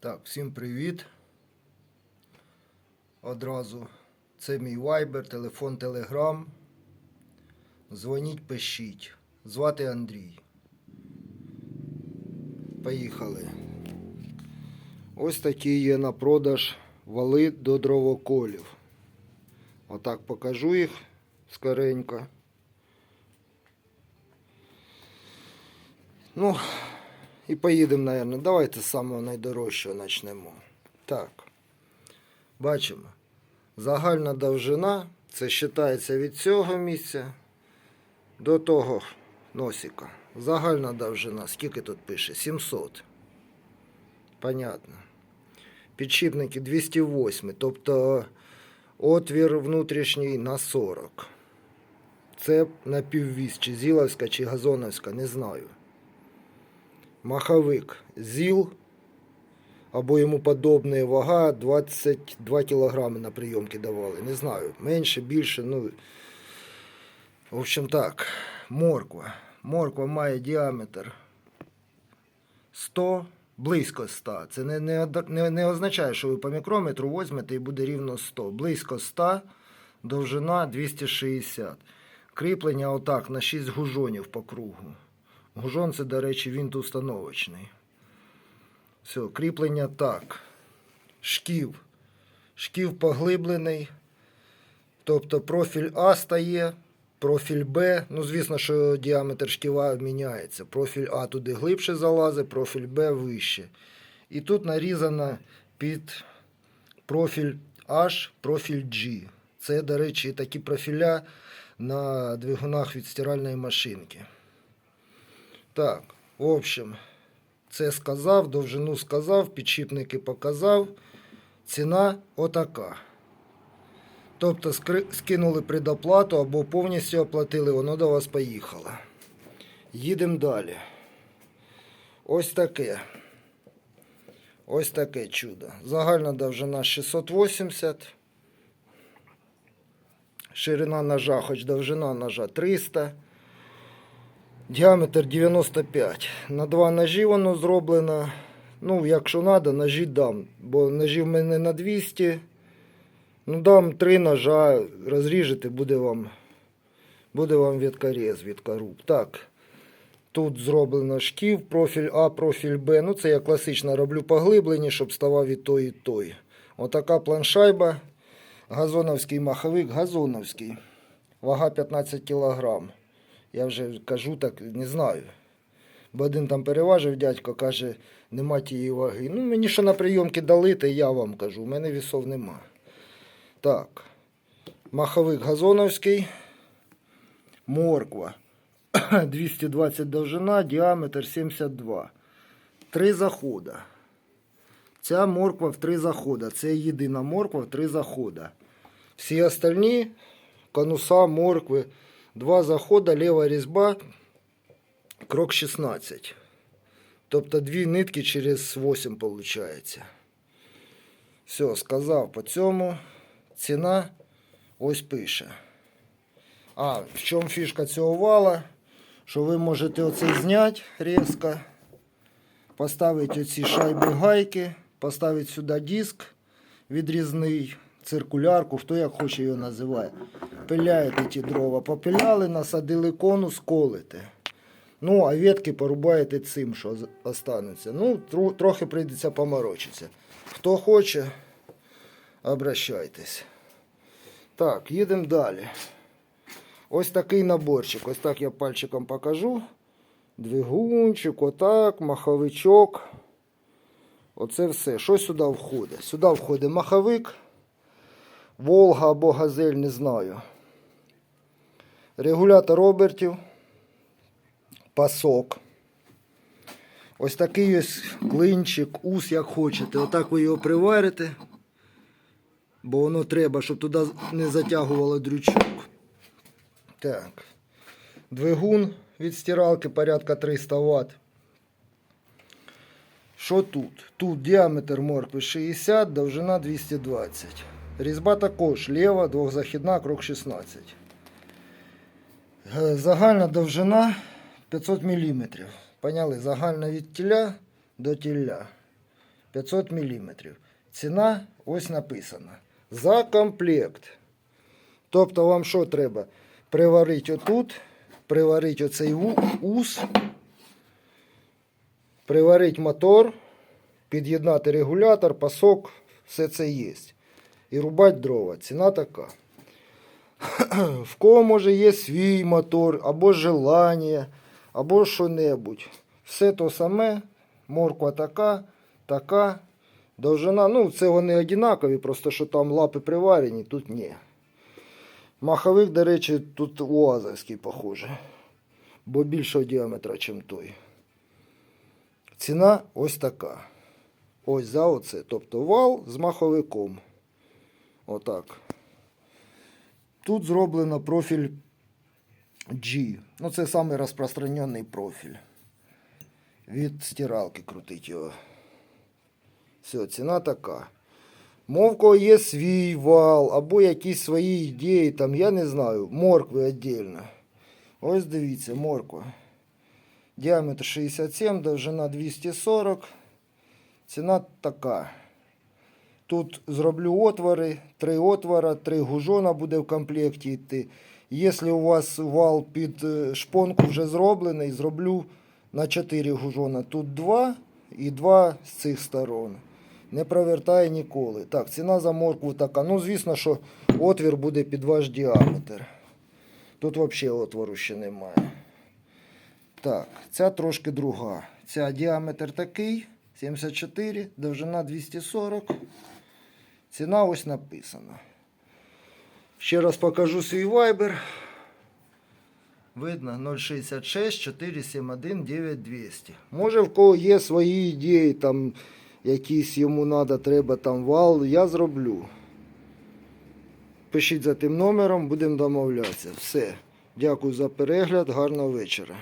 Так, всім привіт. Одразу. Це мій Viber, телефон Telegram. Дзвоніть, пишіть. Звати Андрій. Поїхали. Ось такі є на продаж вали до дровоколів. Отак покажу їх скоренько. Ну, і поїдемо, мабуть. Давайте з самого найдорожчого почнемо. Так. Бачимо. Загальна довжина. Це вважається від цього місця до того носика. Загальна довжина. Скільки тут пише? 700. Понятно. Підшипники 208. Тобто отвір внутрішній на 40. Це напіввіз, чи зіловська, чи газоновська, не знаю. Маховик ЗІЛ або йому подобне вага 22 кілограми на прийомки давали. Не знаю. Менше, більше, ну. В общем так, морква. Морква має діаметр 100, близько 100. Це не, не, не, не означає, що ви по мікрометру візьмете і буде рівно 100. Близько 100, довжина 260. Кріплення отак на 6 гужонів по кругу. Гужон це, до речі, вінт установочний. Все, кріплення так. Шків. Шків поглиблений. Тобто профіль А стає, профіль Б. Ну, звісно, що діаметр шківа міняється. Профіль А туди глибше залазить, профіль Б вище. І тут нарізано під профіль H, профіль G. Це, до речі, такі профіля на двигунах від стиральної машинки. Так, в общем, це сказав, довжину сказав, підшипники показав. Ціна отака. Тобто скинули предоплату або повністю оплатили, воно до вас поїхало. Їдемо далі. Ось таке. Ось таке чудо. Загальна довжина 680. Ширина ножа, хоч довжина ножа 300. Діаметр 95. На два ножі воно зроблено. Ну, якщо треба, ножі дам. Бо ножі в мене на 200. Ну, дам три ножа, розріжете, буде вам, буде вам відкорез, відкоруб. Так. Тут зроблено шків, профіль А, профіль Б. Ну, це я класично роблю поглиблені, щоб ставав і той, і той. Отака планшайба. Газоновський маховик, газоновський. Вага 15 кілограм. Я вже кажу так, не знаю. Бо один там переважив, дядько каже, нема тієї ваги. Ну, мені що на прийомки дали, то я вам кажу, у мене вісов нема. Так. Маховик газоновський. Морква. 220 довжина, діаметр 72. Три захода. Ця морква в три захода. Це єдина морква в три захода. Всі остальні конуса моркви. Два захода, ліва різьба, крок 16. Тобто дві нитки через 8 виходить. Все, сказав по цьому. Ціна ось пише. А, в чому фішка цього вала? Що ви можете оце зняти різко, поставити оці шайби гайки, поставити сюди диск відрізний, циркулярку, хто як хоче його називає. Пиляєте ті дрова, попиляли, насадили конус, колите. Ну, а ветки порубаєте цим, що останеться. Ну, трохи прийдеться поморочитися. Хто хоче, обращайтесь. Так, їдемо далі. Ось такий наборчик. Ось так я пальчиком покажу. Двигунчик, отак, маховичок. Оце все. Що сюди входить? Сюди входить маховик, Волга або газель, не знаю. Регулятор обертів, пасок. Ось такий ось клинчик, ус, як хочете. Отак ви його приварите, бо воно треба, щоб туди не затягувало дрючок. Так. Двигун від стиралки порядка 300 Вт. Що тут? Тут діаметр моркви 60, довжина 220. Різьба також ліва, двохзахідна, крок 16. Е, Загальна довжина 500 мм. Поняли? Загальна від тіля до тіля. 500 мм. Ціна ось написана. За комплект. Тобто вам що треба? Приварити отут, приварити оцей ус, приварити мотор, під'єднати регулятор, пасок, все це є. І рубати дрова. Ціна така. В кого може є свій мотор, або желання, або що-небудь. Все то саме, морква така, така, довжина. Ну, це вони однакові, просто що там лапи приварені, тут ні. Маховик, до речі, тут уазовський, похоже. Бо більшого діаметра, ніж той. Ціна ось така. Ось за оце. Тобто вал з маховиком. Отак. Тут зроблено профіль G. Ну, це самий розпространений профіль. Від стиралки крутить його. Все, ціна така. Мовко є свій вал, або якісь свої ідеї, там, я не знаю, моркви віддільно. Ось дивіться, морква. Діаметр 67, довжина 240. Ціна така. Тут зроблю отвори, три отвора, три гужона буде в комплекті йти. Якщо у вас вал під е, шпонку вже зроблений, зроблю на 4 гужона. Тут 2 і 2 з цих сторон. Не провертає ніколи. Так, ціна за моркву така. Ну, звісно, що отвір буде під ваш діаметр. Тут взагалі отвору ще немає. Так, ця трошки друга. Ця діаметр такий 74, довжина 240. Ціна ось написана. Ще раз покажу свій вайбер. Видно 066 471 9200. Може в кого є свої ідеї, там якісь йому надо, треба там вал, я зроблю. Пишіть за тим номером, будемо домовлятися. Все. Дякую за перегляд, гарного вечора.